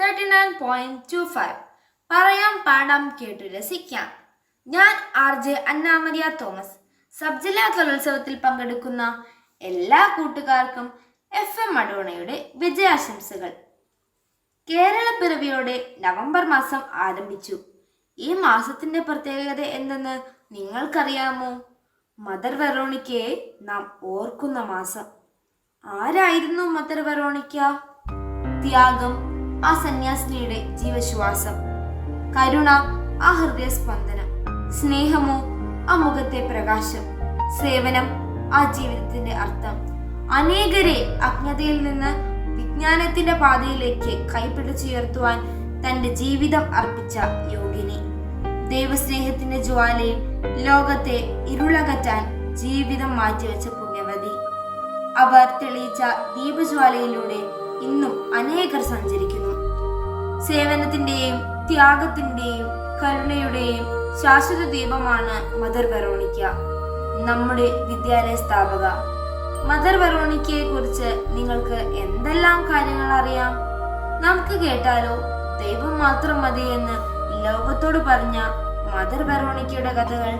Thirty nine point two five പറയാം പാടാം കേട്ടു രസിക്കാം. ഞാൻ R J Annamaria Thomas. Sub ജില്ലാ കലോത്സവത്തിൽ പങ്കെടുക്കുന്ന എല്ലാ കൂട്ടുകാർക്കും എഫ് എം മഡോണയുടെ വിജയാശംസകൾ. കേരള പിറവിയോടെ നവംബർ മാസം ആരംഭിച്ചു. ഈ മാസത്തിന്റെ പ്രത്യേകത എന്തെന്ന് നിങ്ങൾക്കറിയാമോ? മദർ വെറോണിക്കയെ നാം ഓർക്കുന്ന മാസം. ആരായിരുന്നു മദർ വെറോണിക്ക? ത്യാഗം ആ സന്യാസിനിയുടെ ജീവശ്വാസം. കരുണ ആ ഹൃദയ സ്പന്ദനം സ്നേഹമോ ആ മുഖത്തെ പ്രകാശം. സേവനം ആ ജീവിതത്തിന്റെ അർത്ഥം. അനേകരെ അജ്ഞതയിൽ നിന്ന് വിജ്ഞാനത്തിന്റെ പാതയിലേക്ക് കൈപിടിച്ചുയർത്തുവാൻ തന്റെ ജീവിതം അർപ്പിച്ച യോഗിനി. ദൈവസ്നേഹത്തിന്റെ ജ്വാലയിൽ ലോകത്തെ ഇരുളകറ്റാൻ ജീവിതം മാറ്റിവെച്ച പുണ്യവതി അവർ തെളിയിച്ച ദീപജ്വാലയിലൂടെ ഇന്നും അനേകർ സഞ്ചരിക്കുന്നു. സേവനത്തിന്റെയും ത്യാഗത്തിന്റെയും കരുണയുടെയും ശാശ്വത ദീപമാണ് മദർ വെറോണിക്ക നമ്മുടെ വിദ്യാലയ സ്ഥാപക. മദർ വെറോണിക്കയെ കുറിച്ച് നിങ്ങൾക്ക് എന്തെല്ലാം കാര്യങ്ങൾ അറിയാം? നമുക്ക് കേട്ടാലോ ദൈവം മാത്രം മതി എന്ന് ലോകത്തോട് പറഞ്ഞ മദർ വെറോണിക്കയുടെ കഥകൾ.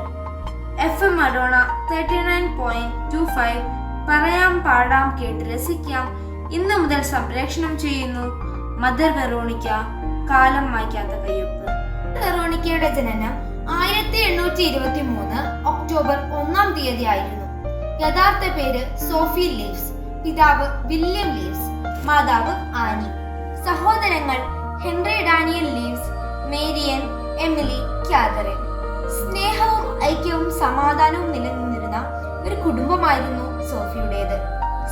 F M Adona thirty nine point two five പറയാം പാടാം കേട്ട് രസിക്കാം ഇന്ന് മുതൽ സംപ്രേഷണം ചെയ്യുന്നു. മദർ വെറോണിക്ക കാലം മായ്ക്കാത്ത കയ്യൊപ്പ്. വെറോണിക്കയുടെ ജനനം ആയിരത്തി എണ്ണൂറ്റി ഇരുപത്തി മൂന്ന് ഒക്ടോബർ ഒന്നാം തീയതി ആയിരുന്നു. യഥാർത്ഥ പേര് സോഫി ലീവ്സ് പിതാവ് വില്യം ലീവ്സ് മാതാവ് ആനി. സഹോദരങ്ങൾ Henry Daniel Leeves Marian Emily Catherine. സ്നേഹവും ഐക്യവും സമാധാനവും നിലനിന്നിരുന്ന ഒരു കുടുംബമായിരുന്നു സോഫിയുടേത്.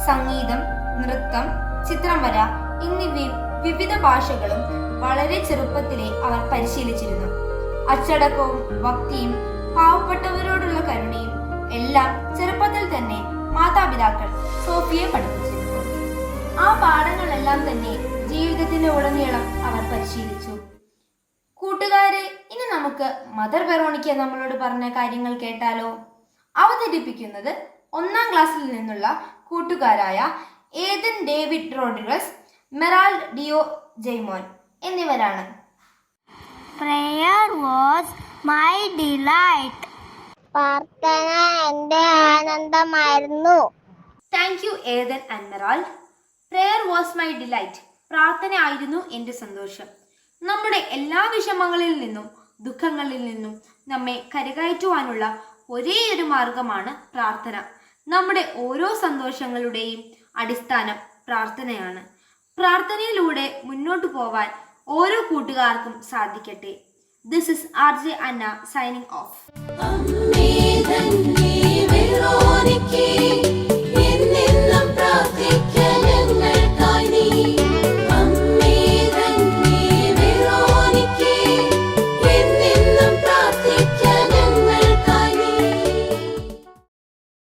സംഗീതം നൃത്തം ചിത്രം വര എന്നിവ വിവിധ ഭാഷകളും വളരെ ചെറുപ്പത്തിലെ അവർ പരിശീലിച്ചിരുന്നു. അച്ചടക്കവും ഭക്തിയും പാവപ്പെട്ടവരോടുള്ള കരുണയും എല്ലാം ചെറുപ്പത്തിൽ തന്നെ മാതാപിതാക്കൾ സോഫിയെ പഠിപ്പിച്ചിരുന്നു. ആ പാഠങ്ങളെല്ലാം തന്നെ ജീവിതത്തിന്റെ ഉടനീളം അവർ പരിശീലിച്ചു. കൂട്ടുകാരെ ഇനി നമുക്ക് മദർ വെറോണിക്ക നമ്മളോട് പറഞ്ഞ കാര്യങ്ങൾ കേട്ടാലോ? അവതരിപ്പിക്കുന്നത് ഒന്നാം ക്ലാസ്സിൽ നിന്നുള്ള കൂട്ടുകാരായ ഏതൻ ഡേവിഡ് റോഡ്രിഗസ് മെറാൾഡ് ഡിയോ ജെയ്മോൻ എന്നിവരാണ്. Prayer was my delight. പ്രാർത്ഥന എന്റെ ആനന്ദമായിരുന്നു. Thank you Ethan prayer prayer was my delight പ്രാർത്ഥന ആയിരുന്നു എന്റെ സന്തോഷം. നമ്മുടെ എല്ലാ വിഷമങ്ങളിൽ നിന്നും ദുഃഖങ്ങളിൽ നിന്നും നമ്മെ കരകയറ്റുവാനുള്ള ഒരേ ഒരു മാർഗമാണ് പ്രാർത്ഥന. നമ്മുടെ ഓരോ സന്തോഷങ്ങളുടെയും അടിസ്ഥാനം പ്രാർത്ഥനയാണ്. പ്രാർത്ഥനയിലൂടെ മുന്നോട്ട് പോവാൻ ഓരോ കൂട്ടുകാർക്കും സാധിക്കട്ടെ. This is R J Anna signing off